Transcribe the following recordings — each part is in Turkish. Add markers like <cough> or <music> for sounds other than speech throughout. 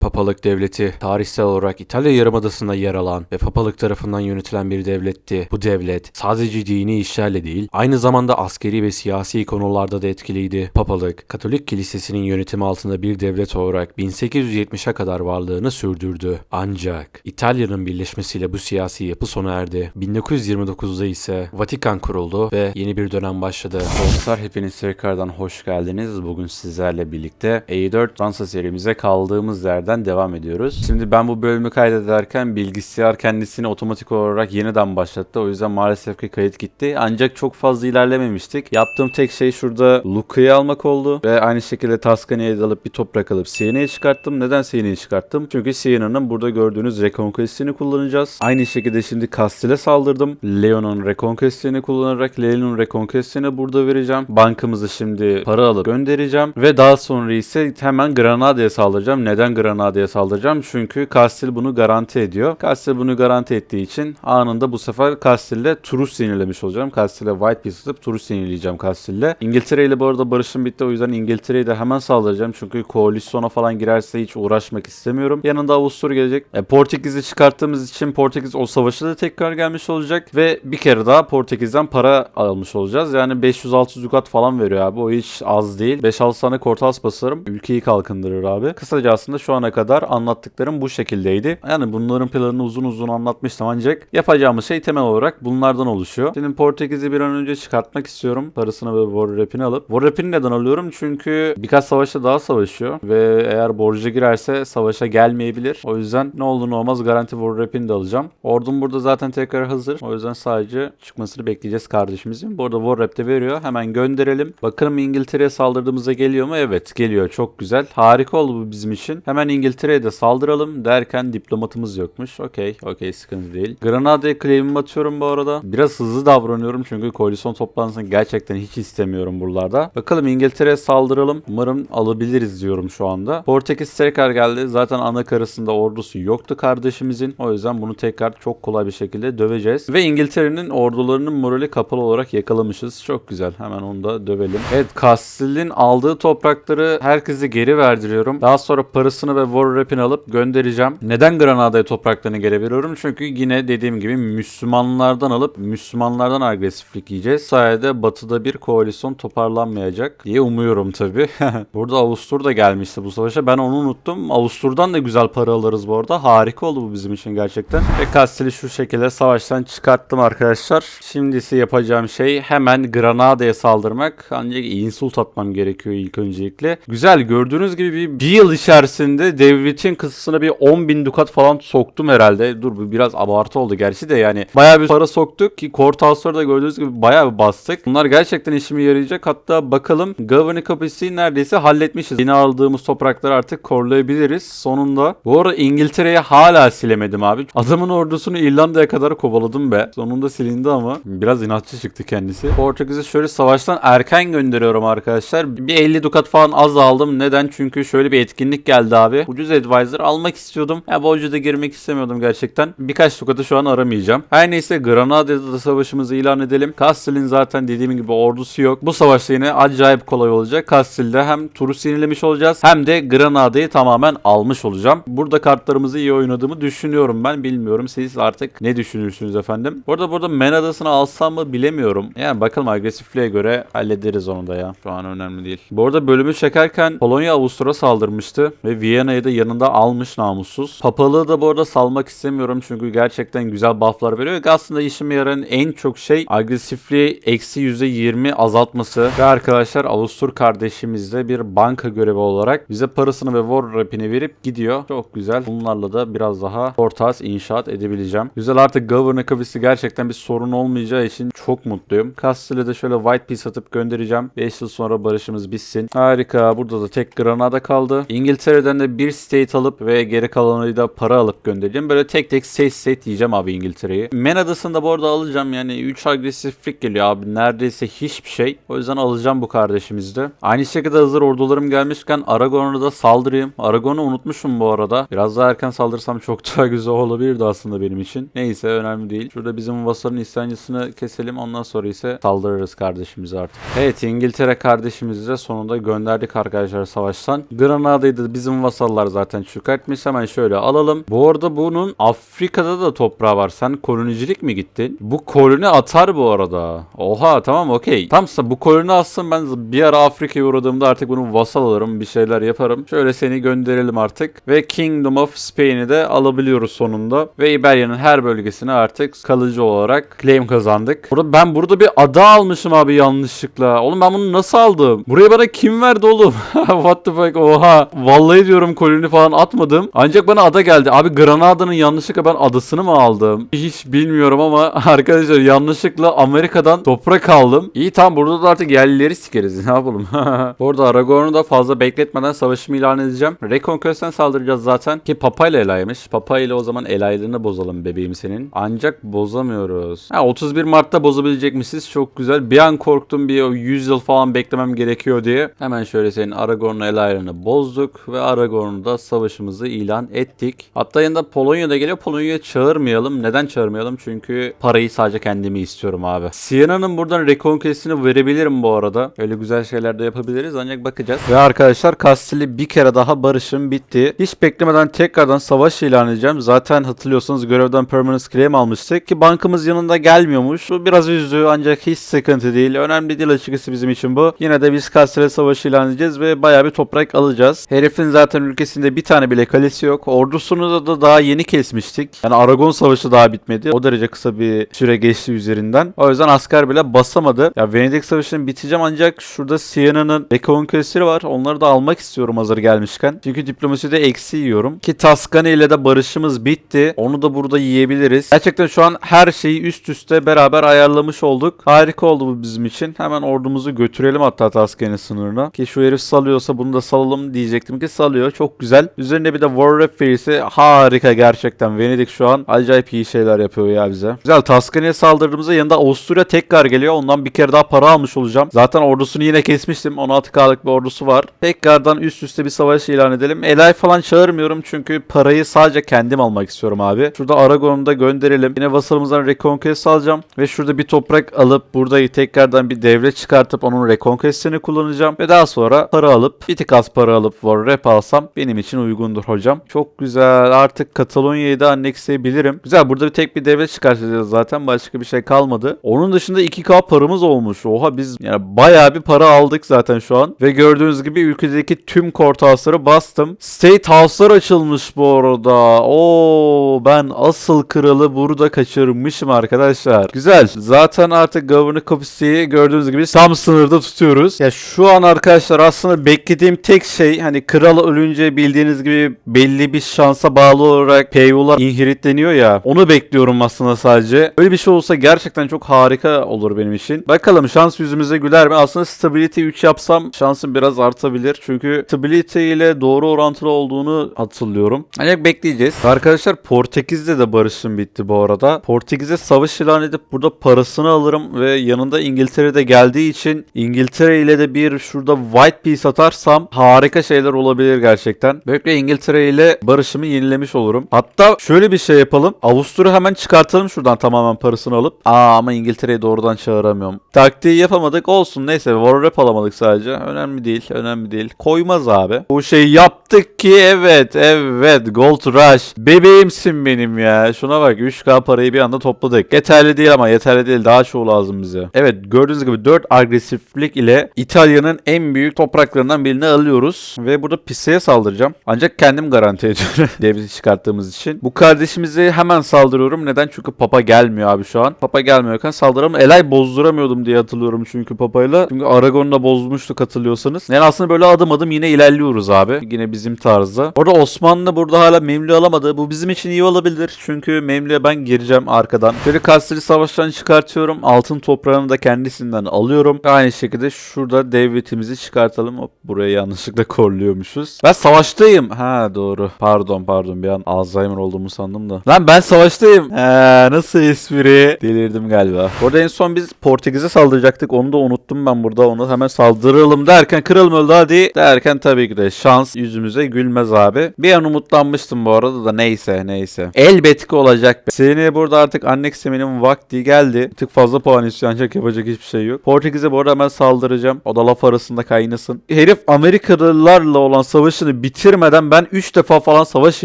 Papalık Devleti tarihsel olarak İtalya Yarımadası'nda yer alan ve Papalık tarafından yönetilen bir devletti. Bu devlet sadece dini işlerle değil, aynı zamanda askeri ve siyasi konularda da etkiliydi. Papalık, Katolik Kilisesi'nin yönetimi altında bir devlet olarak 1870'e kadar varlığını sürdürdü. Ancak İtalya'nın birleşmesiyle bu siyasi yapı sona erdi. 1929'da ise Vatikan kuruldu ve yeni bir dönem başladı. Dostlar hepiniz tekrardan hoş geldiniz. Bugün sizlerle birlikte E4 Fransa serimize kaldığımız yerden devam ediyoruz. Şimdi ben bu bölümü kaydederken bilgisayar kendisini otomatik olarak yeniden başlattı. O yüzden maalesef ki kayıt gitti. Ancak çok fazla ilerlememiştik. Yaptığım tek şey şurada Luca'yı almak oldu. Ve aynı şekilde Tuscany'ye de alıp bir toprak alıp Siena'yı çıkarttım. Neden Siena'yı çıkarttım? Çünkü Siena'nın burada gördüğünüz Reconquest'ini kullanacağız. Aynı şekilde şimdi Castile'e saldırdım. Leon'un Reconquest'ini kullanarak Leon'un Reconquest'ini burada vereceğim. Bankamızı şimdi para alıp göndereceğim. Ve daha sonra ise hemen Granada'ya saldıracağım. Neden Granada'ya saldıracağım? Çünkü Castile bunu garanti ediyor. Castile bunu garanti ettiği için anında bu sefer Castile'le Turus yenilemiş olacağım. Castile'e White Piece atıp Turus yenileyeceğim Castile'le. İngiltere ile bu arada barışım bitti. O yüzden İngiltere'ye de hemen saldıracağım. Çünkü koalisyona falan girerse hiç uğraşmak istemiyorum. Yanında Avusturya gelecek. E, Portekiz'i çıkarttığımız için Portekiz o savaşa da tekrar gelmiş olacak. Ve bir kere daha Portekiz'den para almış olacağız. Yani 500-600 dukat falan veriyor abi. O hiç az değil. 5-6 tane Kortals basarım. Ülkeyi kalkındırır abi. Kısaca aslında şu ana kadar anlattıklarım bu şekildeydi. Yani bunların planını uzun uzun anlatmıştım ancak yapacağımız şey temel olarak bunlardan oluşuyor. Şimdi Portekiz'i bir an önce çıkartmak istiyorum. Parasını ve war rapini alıp. War rapini neden alıyorum? Çünkü birkaç savaşta daha savaşıyor ve eğer borca girerse savaşa gelmeyebilir. O yüzden ne olur olmaz garanti war rapini de alacağım. Ordum burada zaten tekrar hazır. O yüzden sadece çıkmasını bekleyeceğiz kardeşimizin. Bu arada war rap de veriyor. Hemen gönderelim. Bakalım İngiltere'ye saldırdığımızda geliyor mu? Evet geliyor. Çok güzel. Harika oldu bu bizim için. Hemen İngiltere'ye de saldıralım derken diplomatımız yokmuş. Okey. Okey sıkıntı değil. Granada'ya claim'imi atıyorum bu arada. Biraz hızlı davranıyorum çünkü koalisyon toplantısını gerçekten hiç istemiyorum buralarda. Bakalım İngiltere'ye saldıralım. Umarım alabiliriz diyorum şu anda. Portekiz tekrar geldi. Zaten ana karasında ordusu yoktu kardeşimizin. O yüzden bunu tekrar çok kolay bir şekilde döveceğiz. Ve İngiltere'nin ordularının morali kapalı olarak yakalamışız. Çok güzel. Hemen onu da dövelim. Evet Castile'in aldığı toprakları herkese geri verdiriyorum. Daha sonra parasını ve war rapini alıp göndereceğim. Neden Granada'ya topraklarını geri veriyorum? Çünkü yine dediğim gibi Müslümanlardan alıp Müslümanlardan agresiflik yiyeceğiz. Sayede batıda bir koalisyon toparlanmayacak diye umuyorum tabi. <laughs> Burada Avustur da gelmişti bu savaşa. Ben onu unuttum. Avustur'dan da güzel para alırız bu arada. Harika oldu bu bizim için gerçekten. Ve Castile'i şu şekilde savaştan çıkarttım arkadaşlar. Şimdi ise yapacağım şey hemen Granada'ya saldırmak. Ancak insult atmam gerekiyor ilk öncelikle. Güzel gördüğünüz gibi bir yıl içerisinde devletin kısasına bir 10 bin dukat falan soktum herhalde. Dur bu biraz abartı oldu gerçi de yani. Bayağı bir para soktuk ki Kortalsları da gördüğünüz gibi bayağı bir bastık. Bunlar gerçekten işime yarayacak. Hatta bakalım Governing Capacity'yi neredeyse halletmişiz. Yeni aldığımız toprakları artık korlayabiliriz. Sonunda. Bu arada İngiltere'ye hala silemedim abi. Adamın ordusunu İrlanda'ya kadar kovaladım be. Sonunda silindi ama biraz inatçı çıktı kendisi. Portekiz'e şöyle savaştan erken gönderiyorum arkadaşlar. Bir 50 dukat falan az aldım. Neden? Çünkü şöyle bir etkinlik geldi abi. Ucuz advisor almak istiyordum. Ya borcu da girmek istemiyordum gerçekten. Birkaç dukatı şu an aramayacağım. Her neyse Granada'da da savaşımızı ilan edelim. Castile'in zaten dediğim gibi ordusu yok. Bu savaşta yine acayip kolay olacak. Castile'de hem Turus yenilemiş olacağız hem de Granada'yı tamamen almış olacağım. Burada kartlarımızı iyi oynadığımı düşünüyorum ben. Bilmiyorum siz artık ne düşünürsünüz efendim. Burada burada Men Adası'nı alsam mı bilemiyorum. Yani bakalım agresifliğe göre hallederiz onu da ya. Şu an önemli değil. Bu arada bölümü çekerken Polonya Avustur'a saldırmıştı ve Viyana'yı da yanında almış namussuz. Papalığı da bu arada salmak istemiyorum çünkü gerçekten güzel bufflar veriyor. Ve aslında işime yarayan en çok şey agresifliği eksi %20 azaltması. Ve arkadaşlar Avustur kardeşimizde bir banka görevi olarak bize parasını ve war rapini verip gidiyor. Çok güzel. Bunlarla da biraz daha portas inşaat edebileceğim. Güzel artık Governor Kavisi gerçekten bir sorun olmayacağı için çok mutluyum. Castile'e de şöyle white piece atıp göndereceğim. 5 yıl sonra barışımız bitsin. Harika. Burada da tek Granada kaldı. İngiltere'den de bir state alıp ve geri kalanıyla da para alıp göndereceğim. Böyle tek tek state state diyeceğim abi İngiltere'yi. Men adasında bu arada alacağım. Yani 3 agresiflik geliyor abi. Neredeyse hiçbir şey. O yüzden alacağım bu kardeşimizi de. Aynı şekilde hazır ordularım gelmişken Aragon'a da saldırayım. Aragon'u unutmuşum bu arada. Biraz daha erken saldırsam çok daha güzel olabilirdi aslında benim için. Neyse önemli değil. Şurada bizim Vasar'ın isyancısını keselim. Ondan sonra ise saldırırız kardeşimize artık. Evet İngiltere kardeşimizi de sonunda gönderdik arkadaşlar savaştan. Granada'yı da bizim vasallar vasallar zaten çökertmiş. Hemen şöyle alalım. Bu arada bunun Afrika'da da toprağı var. Sen kolonicilik mi gittin? Bu koloni atar bu arada. Oha tamam okey. Tamsa bu koloni atsın ben bir ara Afrika'ya uğradığımda artık bunu vasal alırım. Bir şeyler yaparım. Şöyle seni gönderelim artık. Ve Kingdom of Spain'i de alabiliyoruz sonunda. Ve İberya'nın her bölgesine artık kalıcı olarak claim kazandık. Burada ben burada bir ada almışım abi yanlışlıkla. Oğlum ben bunu nasıl aldım? Buraya bana kim verdi oğlum? <laughs> What the fuck oha. Vallahi diyorum koloni falan atmadım. Ancak bana ada geldi. Abi Granada'nın yanlışlıkla ben adasını mı aldım? Hiç bilmiyorum ama <laughs> arkadaşlar yanlışlıkla Amerika'dan toprak aldım. İyi tamam burada da artık yerlileri sikeriz. <laughs> Ne yapalım? <laughs> Bu arada Aragorn'u da fazla bekletmeden savaşımı ilan edeceğim. Reconquest'ten saldıracağız zaten. Ki Papa ile elaymış. Papa ile o zaman elaylığını bozalım bebeğim senin. Ancak bozamıyoruz. Ha 31 Mart'ta bozabilecek misiniz? Çok güzel. Bir an korktum bir o 100 yıl falan beklemem gerekiyor diye. Hemen şöyle senin Aragorn'un elaylığını bozduk ve Aragorn'u da savaşımızı ilan ettik. Hatta yanında Polonya da geliyor. Polonya'ya çağırmayalım. Neden çağırmayalım? Çünkü parayı sadece kendimi istiyorum abi. Siena'nın buradan Reconquest'ini verebilirim bu arada. Öyle güzel şeyler de yapabiliriz ancak bakacağız. Ve arkadaşlar Kastil'i bir kere daha barışım bitti. Hiç beklemeden tekrardan savaş ilan edeceğim. Zaten hatırlıyorsanız görevden permanent claim almıştık ki bankamız yanında gelmiyormuş. Bu biraz üzdü ancak hiç sıkıntı değil. Önemli değil açıkçası bizim için bu. Yine de biz Kastil'e savaş ilan edeceğiz ve bayağı bir toprak alacağız. Herifin zaten ülkesinde bir tane bile kalesi yok. Ordusunu da, da daha yeni kesmiştik. Yani Aragon Savaşı daha bitmedi. O derece kısa bir süre geçti üzerinden. O yüzden asker bile basamadı. Ya Venedik Savaşı'nı biteceğim ancak şurada Siena'nın reconquest'leri var. Onları da almak istiyorum hazır gelmişken. Çünkü diplomaside eksi yiyorum. Ki Taskani ile de barışımız bitti. Onu da burada yiyebiliriz. Gerçekten şu an her şeyi üst üste beraber ayarlamış olduk. Harika oldu bu bizim için. Hemen ordumuzu götürelim hatta Taskani sınırına. Ki şu herif salıyorsa bunu da salalım diyecektim ki salıyor. Çok güzel. Üzerine bir de War Referee'si harika gerçekten. Venedik şu an acayip iyi şeyler yapıyor ya bize. Güzel Taskani'ye saldırdığımızda yanında Avusturya tekrar geliyor. Ondan bir kere daha para almış olacağım. Zaten ordusunu yine kesmiştim. 16K'lık bir ordusu var. Tekrardan üst üste bir savaş ilan edelim. Elay falan çağırmıyorum çünkü parayı sadece kendim almak istiyorum abi. Şurada Aragon'u da gönderelim. Yine vasalımızdan Reconquest alacağım. Ve şurada bir toprak alıp burada tekrardan bir devlet çıkartıp onun Reconquest'ini kullanacağım. Ve daha sonra para alıp bir tık az para alıp War Rep alsam benim için uygundur hocam. Çok güzel. Artık Katalonya'yı da annexleyebilirim. Güzel. Burada bir tek bir devlet çıkartacağız zaten. Başka bir şey kalmadı. Onun dışında 2K paramız olmuş. Oha biz yani bayağı bir para aldık zaten şu an. Ve gördüğünüz gibi ülkedeki tüm courthouse'ları bastım. State House'lar açılmış bu arada. Oo ben asıl kralı burada kaçırmışım arkadaşlar. Güzel. Zaten artık Governor Copy'yi gördüğünüz gibi tam sınırda tutuyoruz. Ya şu an arkadaşlar aslında beklediğim tek şey hani kral ölünce bildiğiniz gibi belli bir şansa bağlı olarak paywall'lar inheritleniyor ya. Onu bekliyorum aslında sadece. Öyle bir şey olsa gerçekten çok harika olur benim için. Bakalım şans yüzümüze güler mi? Aslında stability 3 yapsam şansım biraz artabilir. Çünkü stability ile doğru orantılı olduğunu hatırlıyorum. Ancak bekleyeceğiz. Arkadaşlar Portekiz'de de barışım bitti bu arada. Portekiz'e savaş ilan edip burada parasını alırım ve yanında İngiltere'de geldiği için İngiltere ile de bir şurada white piece atarsam harika şeyler olabilir gerçekten. Böylelikle İngiltere ile barışımı yenilemiş olurum. Hatta şöyle bir şey yapalım. Avusturya hemen çıkartalım şuradan tamamen parasını alıp. Aa ama İngiltere'yi doğrudan çağıramıyorum. Taktiği yapamadık olsun neyse war rep alamadık sadece. Önemli değil önemli değil. Koymaz abi. Bu şeyi yaptık ki evet evet Gold Rush. Bebeğimsin benim ya. Şuna bak 3K parayı bir anda topladık. Yeterli değil ama yeterli değil daha çoğu lazım bize. Evet gördüğünüz gibi 4 agresiflik ile İtalya'nın en büyük topraklarından birini alıyoruz. Ve burada Pise'ye saldıracağım. Ancak kendim garanti ediyorum. <laughs> Devleti çıkarttığımız için. Bu kardeşimizi hemen saldırıyorum. Neden? Çünkü Papa gelmiyor abi şu an. Papa gelmiyorken saldıralım. Elay bozduramıyordum diye hatırlıyorum çünkü Papa'yla. Çünkü Aragon'da bozmuştuk hatırlıyorsanız. Yani aslında böyle adım adım yine ilerliyoruz abi. Yine bizim tarzda. Orada Osmanlı burada hala Memlü alamadı. Bu bizim için iyi olabilir. Çünkü Memlü'ye ben gireceğim arkadan. Şöyle Kastil'i savaştan çıkartıyorum. Altın toprağını da kendisinden alıyorum. Aynı şekilde şurada devletimizi çıkartalım. Hop buraya yanlışlıkla korluyormuşuz. Ben savaştayım. Ha doğru. Pardon pardon bir an Alzheimer olduğumu sandım da. Lan ben savaştayım. He nasıl espri? Delirdim galiba. Orada en son biz Portekiz'e saldıracaktık. Onu da unuttum ben burada. Onu hemen saldıralım derken kralım öldü hadi. Derken tabii ki de şans yüzümüze gülmez abi. Bir an umutlanmıştım bu arada da neyse neyse. Elbet ki olacak. Seni burada artık annexlemenin vakti geldi. Bir tık fazla puan istiyor ancak yapacak hiçbir şey yok. Portekiz'e bu arada hemen saldıracağım. O da laf arasında kaynasın. Herif Amerikalılarla olan savaşını bitirmeden ben 3 defa falan savaş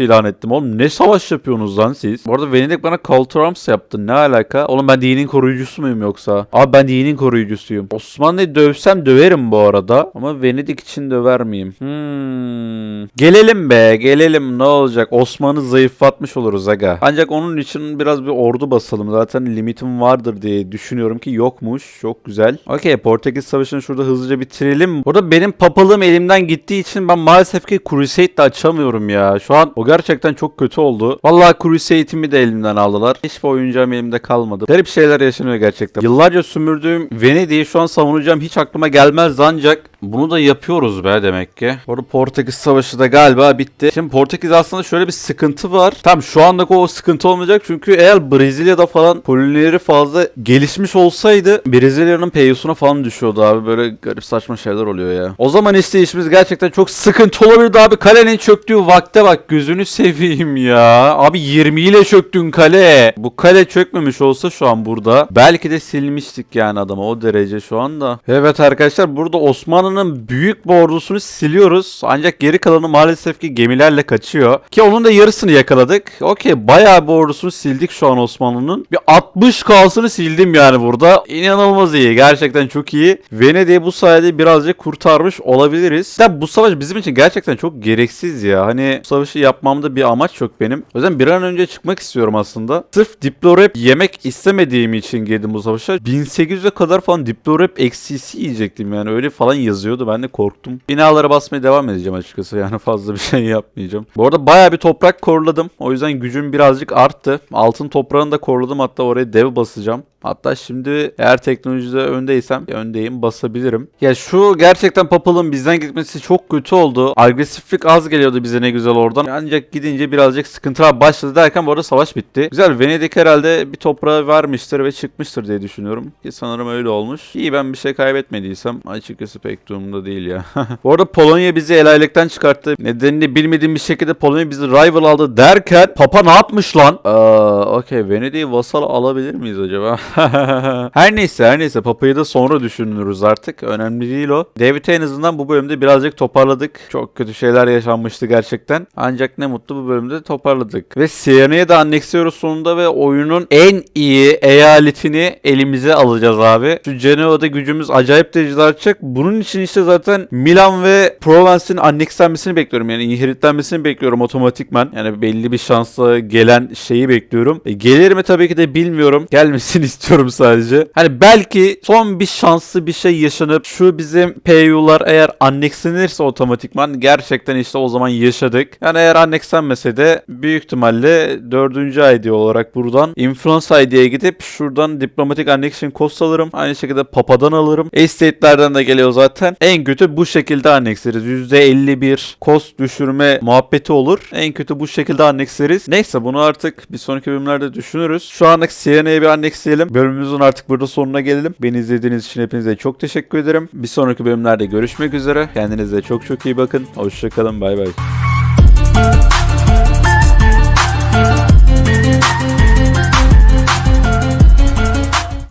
ilan ettim. Oğlum ne savaş yapıyorsunuz lan siz? Bu arada Venedik bana Arms yaptı. Ne alaka? Oğlum ben dinin koruyucusu muyum yoksa? Abi ben dinin koruyucusuyum. Osmanlı'yı dövsem döverim bu arada. Ama Venedik için döver miyim? Hmm. Gelelim be gelelim ne olacak? Osman'ı zayıflatmış oluruz aga. Ancak onun için biraz bir ordu basalım. Zaten limitim vardır diye düşünüyorum ki yokmuş. Çok güzel. Okey Portekiz Savaşı'nı şurada hızlıca bitirelim. Burada benim papalığım elimden gittiği için ben maalesef ki Crusade de açamıyorum ya. Şu an o gerçekten çok kötü oldu. Vallahi Crusade'imi de elimden aldılar. Hiçbir oyuncağım elimde kalmadı. Garip şeyler yaşanıyor gerçekten. Yıllarca sömürdüğüm Venedik'i şu an savunacağım hiç aklıma gelmez ancak bunu da yapıyoruz be demek ki. Orada Portekiz Savaşı da galiba bitti. Şimdi Portekiz aslında şöyle bir sıkıntı var. Tam şu andaki o sıkıntı olmayacak çünkü eğer Brezilya'da falan kolonileri fazla gelişmiş olsaydı Brezilya'nın peyusuna falan düşüyordu abi. Böyle garip saçma şeyler oluyor ya. O zaman işte işimiz gerçekten çok sıkıntı olabilirdi abi. Kalenin çöktüğü vakte bak gözünü seveyim ya. Abi 20 ile çöktün kale. Bu kale çökmemiş olsa şu an burada. Belki de silmiştik yani adamı o derece şu anda. Evet arkadaşlar burada Osmanlı'nın büyük bir ordusunu siliyoruz. Ancak geri kalanı maalesef ki gemilerle kaçıyor. Ki onun da yarısını yakaladık. Okey bayağı bir ordusunu sildik şu an Osmanlı'nın. Bir 60 kalsını sildim yani burada. İnanılmaz iyi. Gerçekten çok iyi. Venedik'i bu sayede birazcık kurtarmış olabiliriz. Ya bu savaş bizim için gerçekten çok gereksiz ya. Hani bu savaşı yapmamda bir amaç yok benim. O yüzden bir an önce çıkmak istiyorum aslında. Sırf diplorep yemek istemediğim için girdim bu savaşa. 1800'e kadar falan diplorep eksisi yiyecektim yani. Öyle falan yazıyordu. Ben de korktum. Binalara basmaya devam edeceğim açıkçası. <laughs> Yani fazla bir şey yapmayacağım. Bu arada bayağı bir toprak korladım. O yüzden gücüm birazcık arttı. Altın toprağını da korladım. Hatta oraya dev basacağım. Hatta şimdi eğer teknolojide öndeysem öndeyim basabilirim. Ya şu gerçekten Papal'ın bizden gitmesi çok kötü oldu. Agresiflik az geliyordu bize ne güzel oradan. Ancak gidince birazcık sıkıntılar başladı derken bu arada savaş bitti. Güzel Venedik herhalde bir toprağı vermiştir ve çıkmıştır diye düşünüyorum. Ki sanırım öyle olmuş. İyi ben bir şey kaybetmediysem açıkçası pek durumda değil ya. <laughs> bu arada Polonya bizi el aylıktan çıkarttı. Nedenini bilmediğim bir şekilde Polonya bizi rival aldı derken Papa ne yapmış lan? Aa, okey Venedik'i vasal alabilir miyiz acaba? <laughs> her neyse her neyse Papa'yı da sonra düşünürüz artık. Önemli değil o. David'i en azından bu bölümde birazcık toparladık. Çok kötü şeyler yaşanmıştı gerçekten. Ancak ne mutlu bu bölümde toparladık. Ve Siena'yı da anneksiyoruz sonunda ve oyunun en iyi eyaletini elimize alacağız abi. Şu Genoa'da gücümüz acayip derecede artacak. Bunun için işte zaten Milan ve Provence'in annekslenmesini bekliyorum. Yani inheritlenmesini bekliyorum otomatikman. Yani belli bir şansla gelen şeyi bekliyorum. E, gelir mi tabii ki de bilmiyorum. <laughs> Gelmesini istiyorum sadece. Hani belki son bir şanslı bir şey yaşanıp şu bizim PU'lar eğer annekslenirse otomatikman gerçekten işte o zaman yaşadık. Yani eğer annekslenmese de büyük ihtimalle 4. ID olarak buradan Influence ID'ye gidip şuradan diplomatik annexion cost alırım. Aynı şekilde Papa'dan alırım. Estate'lerden de geliyor zaten. En kötü bu şekilde annexleriz. %51 cost düşürme muhabbeti olur. En kötü bu şekilde annexleriz. Neyse bunu artık bir sonraki bölümlerde düşünürüz. Şu anlık CNA'ya bir annexleyelim. Bölümümüzün artık burada sonuna gelelim. Beni izlediğiniz için hepinize çok teşekkür ederim. Bir sonraki bölümlerde görüşmek üzere. Kendinize çok çok iyi bakın. Hoşçakalın. Bay bay.